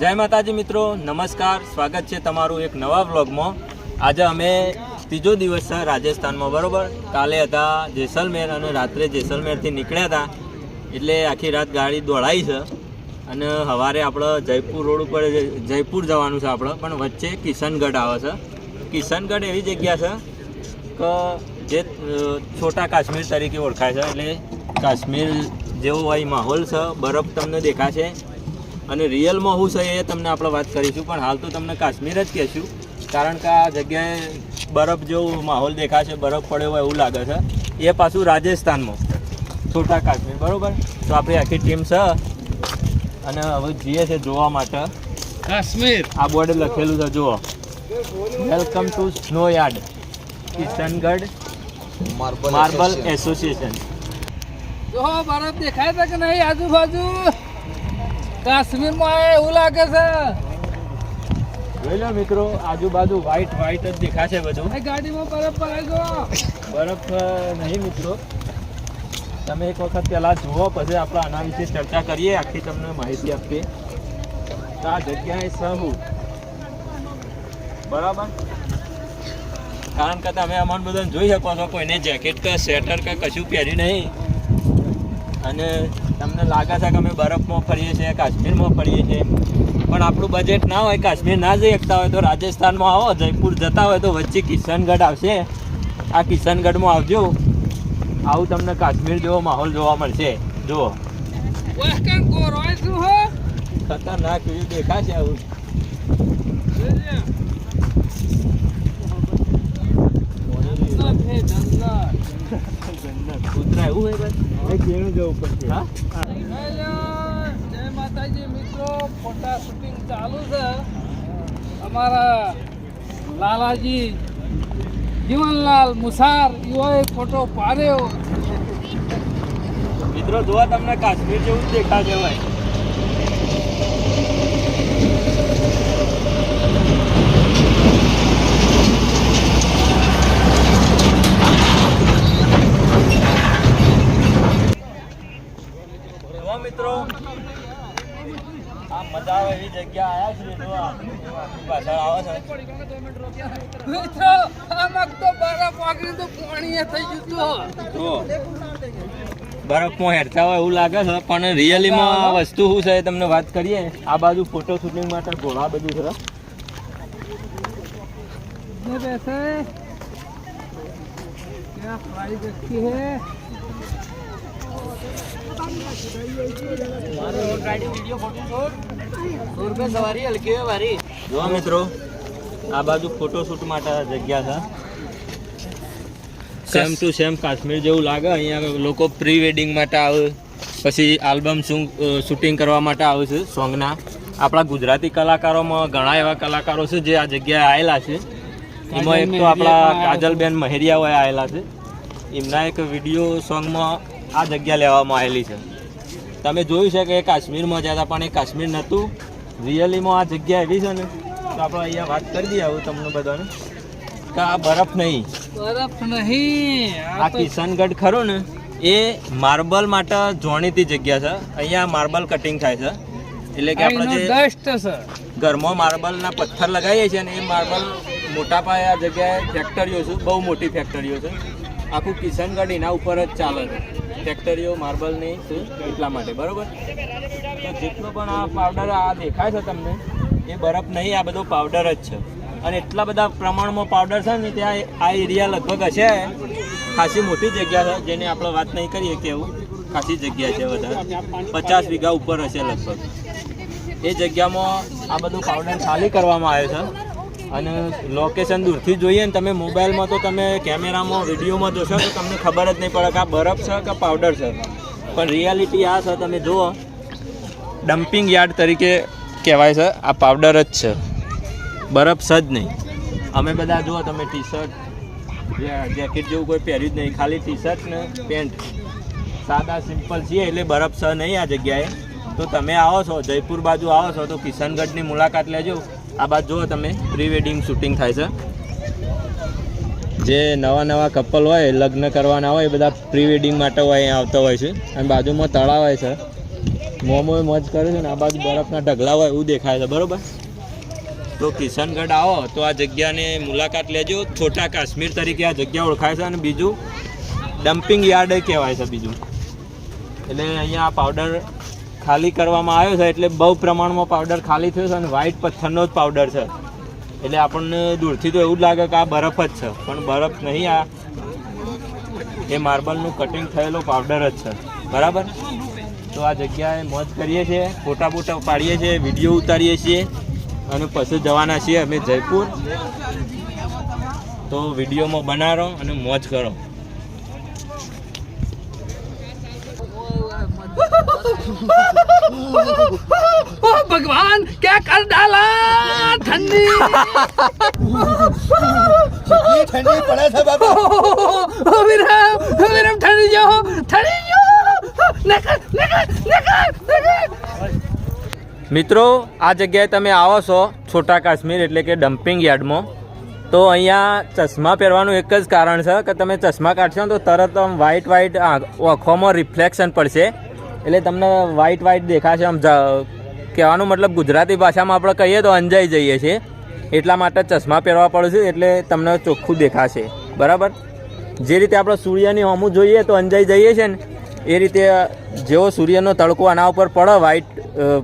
જય માતાજી મિત્રો, નમસ્કાર. સ્વાગત છે તમારું એક નવા વ્લોગમાં. આજે અમે ત્રીજો દિવસ છે રાજસ્થાનમાં, બરાબર? કાલે હતા જેસલમેર અને રાત્રે જેસલમેરથી નીકળ્યા હતા. એટલે આખી રાત ગાડી દોડાઈ છે. અને સવારે આપણે જયપુર રોડ ઉપર જયપુર જવાનું છે આપણે પણ વચ્ચે કિશનગઢ આવે છે. કિશનગઢ એવી જગ્યા છે કે જે છોટા કાશ્મીર તરીકે ઓળખાય છે. એટલે કાશ્મીર જેવો હોય માહોલ છે. બરફ તમને દેખાશે. અને રિયલમાં શું છે એ તમને આપણે વાત કરીશું પણ હાલ તો તમને કાશ્મીર જ કહેશું કારણ કે આ જગ્યાએ બરફ જેવો માહોલ દેખાશે બરફ પડ્યો હોય એવું લાગે છે. એ પાછું રાજસ્થાનમાં છોટા કાશ્મીર બરાબર? તો આપણી આખી ટીમ છે અને હવે જઈએ છે જોવા માટે. કાશ્મીર. આ બોર્ડ લખેલું છે જુઓ. Welcome to snow yard Kishangadh marble association જો બરફ દેખાય છે કે નહીં? આજુબાજુ. કાશ્મીરમાં એવું લાગે છે. જોઈ લો મિત્રો આજુબાજુ વ્હાઈટ વ્હાઈટ જ દેખાશે બધું. ગાડીમાં બરફ પડે ગયો. બરફ નહીં મિત્રો. તમે એક વખત પહેલા જુઓ પછી આપણે આના વિશે ચર્ચા કરીએ આખી તમને માહિતી આપીએ. આ જગ્યાએ સહુ. બરાબર? કારણ કે તમે અમને બધાને જોઈ શકો છો કોઈને જેકેટ કે સ્વેટર કે કશું પહેર્યું નહીં. અને તમને લાગે છે કે અમે બરફમાં ફરીએ છીએ કાશ્મીરમાં ફરીએ છીએ. પણ આપણું બજેટ ના હોય કાશ્મીર ના જઈ શકતા હોય તો રાજસ્થાનમાં આવો જયપુર જતા હોય તો વચ્ચે કિશનગઢ આવશે. આ કિશનગઢમાં આવજો. આવું તમને કાશ્મીર જેવો માહોલ જોવા મળશે. જુઓ. ખતરનાક દેખાશે આવું. કૂતરા એવું હોય બસ હા જય માતાજી મિત્રો ફોટા શૂટિંગ ચાલુ છે અમારા લાલાજી જીવનલાલ મુસાર એવો ફોટો પાડ્યો મિત્રો જોવા તમને કાશ્મીર જેવું જ દેખાશે ભાઈ જુઓ મિત્રો આ એવી જગ્યા આયા છે પાછળ આવે છે. મિત્રો આમાં તો બરફ વાગરી તો પાણી થઈ ગયું જુઓ બરફમાં હેરતા હોય એવું લાગે છે પણ રિયલીમાં વસ્તુ શું છે તમને વાત કરીએ? આ બાજુ ફોટો શૂટિંગ માટે ઘોડા બધું છે. જો મિત્રો આ બાજુ ફોટોશૂટ માટે જગ્યા છે. સેમ ટુ સેમ કાશ્મીર જેવું લાગે. અહીંયા લોકો પ્રી વેડિંગ માટે આવે પછી આલ્બમ શૂટિંગ કરવા માટે આવે છે સોંગના આપણા ગુજરાતી કલાકારોમાં ઘણા એવા કલાકારો છે જે આ જગ્યાએ આવેલા છે. એમાં એક તો આપણા કાજલબેન મહેરિયા હોય આવેલા છે. એમના એક વીડિયો સોંગમાં આ જગ્યા લેવામાં આવેલી છે. તમે જોયું છે કે એ કાશ્મીરમાં જતા પણ એ કાશ્મીર નહોતું. રિયલીમાં આ જગ્યા એવી છે ને? તો આપણે અહીંયા વાત કરી દઈએ આવું તમને બધાને. કે આ બરફ નહીં. બરફ નહીં. આ કિશનગઢ ખરો ને? એ માર્બલ માટે જાણીતી જગ્યા છે. અહીંયા માર્બલ કટિંગ થાય છે. એટલે કે આપણે જે ડસ્ટ છે. ઘરમાં માર્બલના પથ્થર લગાવીએ છીએ ને એ માર્બલ મોટા પાયે આ જગ્યાએ ફેક્ટરીઓ છે બહુ મોટી ફેક્ટરીઓ છે. આખું કિશનગઢ એના ઉપર જ ચાલે છે. ફેક્ટરીઓ માર્બલની છે, એટલા માટે, બરાબર? તો જેટલો પણ આ પાવડર આ દેખાય છે તમને, એ બરફ નહીં, આ બધો પાવડર જ છે. અને એટલા બધા પ્રમાણમાં પાવડર છે ને, ત્યાં આ એરિયા લગભગ હશે. ખાસી મોટી જગ્યા છે, જેની આપણે વાત નહીં કરીએ કે એવું. ખાસી જગ્યા છે વધારે પચાસ વીઘા ઉપર હશે લગભગ. એ જગ્યામાં આ બધું પાવડર ખાલી કરવામાં આવ્યો છે. અને લોકેશન દૂરથી જોઈએ ને તમે મોબાઈલમાં તો તમે કેમેરામાં, વિડીયોમાં જોશો તો તમને ખબર જ નહીં પડે કે આ બરફ છે કે પાવડર છે. પણ રિયાલિટી આ છે, તમે જુઓ. ડમ્પિંગ યાર્ડ તરીકે કહેવાય છે, આ પાવડર જ છે. બરફ છે જ નહીં. અમે બધા જુઓ, તમે ટી શર્ટ જેકેટ જેવું કોઈ પહેર્યું જ નહીં. ખાલી ટી શર્ટ ને પેન્ટ સાદા સિમ્પલ છીએ એટલે બરફ છે નહીં આ જગ્યાએ. તો તમે આવો છો, જયપુર બાજુ આવો છો, તો કિશનગઢની મુલાકાત લેજો. આ બાજુ જુઓ તમે પ્રી વેડિંગ શૂટિંગ થાય છે. જે નવા નવા કપલ હોય, લગ્ન કરવાના હોય, એ બધા પ્રી વેડિંગ માટે હોય, અહીંયા આવતા હોય છે. અને બાજુમાં તળાવ હોય છે. મોમો મોજ કરે છે ને, આ બાજુ બરફના ઢગલા હોય, એવું દેખાય છે, બરોબર? તો કિશનગઢ આવો, તો આ જગ્યાને મુલાકાત લેજો. છોટા કાશ્મીર તરીકે આ જગ્યા ઓળખાય છે. અને બીજું ડમ્પિંગ યાર્ડ કહેવાય છે, બીજું. એટલે અહીંયા પાવડર ખાલી કરવામાં આવ્યો છે એટલે બહુ પ્રમાણમાં પાવડર ખાલી થયો છે અને વ્હાઈટ પથ્થરનો જ પાવડર છે. એટલે આપણને દૂરથી તો એવું જ લાગે કે આ બરફ જ છે, પણ બરફ નહીં, આ એ માર્બલનું કટિંગ થયેલો પાવડર જ છે. બરાબર? તો આ જગ્યાએ મોજ કરીએ છીએ, ફોટા બોટા પાડીએ છીએ, વીડિયો ઉતારીએ છીએ અને પછી જવાના છીએ અમે જયપુર. તો વિડીયોમાં બનારો અને મોજ કરો. ओ भगवान क्या कर डाला ठंडी ઠંડી પડે છે બાબા ओ विरम विरम ठंडी जो ठंडी जो निकल निकल निकल निकल મિત્રો આ જગ્યાએ તમે આવો છો છોટા કાશ્મીર એટલે કે ડમ્પિંગ યાર્ડમાં તો અહીંયા ચશ્મા પહેરવાનું એક જ કારણ છે કે તમે ચશ્મા કાઢશો ને તો તરત આમ વ્હાઈટ વ્હાઈટ આંખોમાં રિફ્લેક્શન પડશે એટલે તમને વ્હાઈટ વ્હાઈટ દેખાશે આમ કહેવાનો મતલબ ગુજરાતી ભાષામાં આપણે કહીએ તો અંજાઈ જઈએ છીએ. એટલા માટે ચશ્મા પહેરવા પડશે એટલે તમને ચોખ્ખું દેખાશે. બરાબર? જે રીતે આપણે સૂર્યની હોમું જોઈએ તો અંજાઈ જઈએ છીએ ને, એ રીતે જેવો સૂર્યનો તડકો આના ઉપર પડે વ્હાઈટ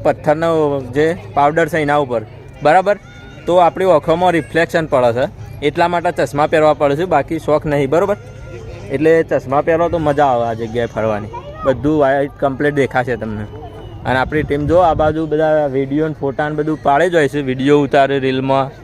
પથ્થરનો જે પાવડર છે એના ઉપર. બરાબર? તો આપણી ઓખોમાં રિફ્લેક્શન પડે છે. એટલા માટે ચશ્મા પહેરવા પડે છે બાકી શોખ નહીં. બરાબર? એટલે ચશ્મા પહેરો તો મજા આવે આ જગ્યાએ ફરવાની. બધું વાઇટ કમ્પ્લીટ દેખાશે તમને. અને આપણી ટીમ જો આ બાજુ બધા વીડિયો ફોટા ને બધું પાડે જ હોય છે વીડિયો ઉતારે રીલમાં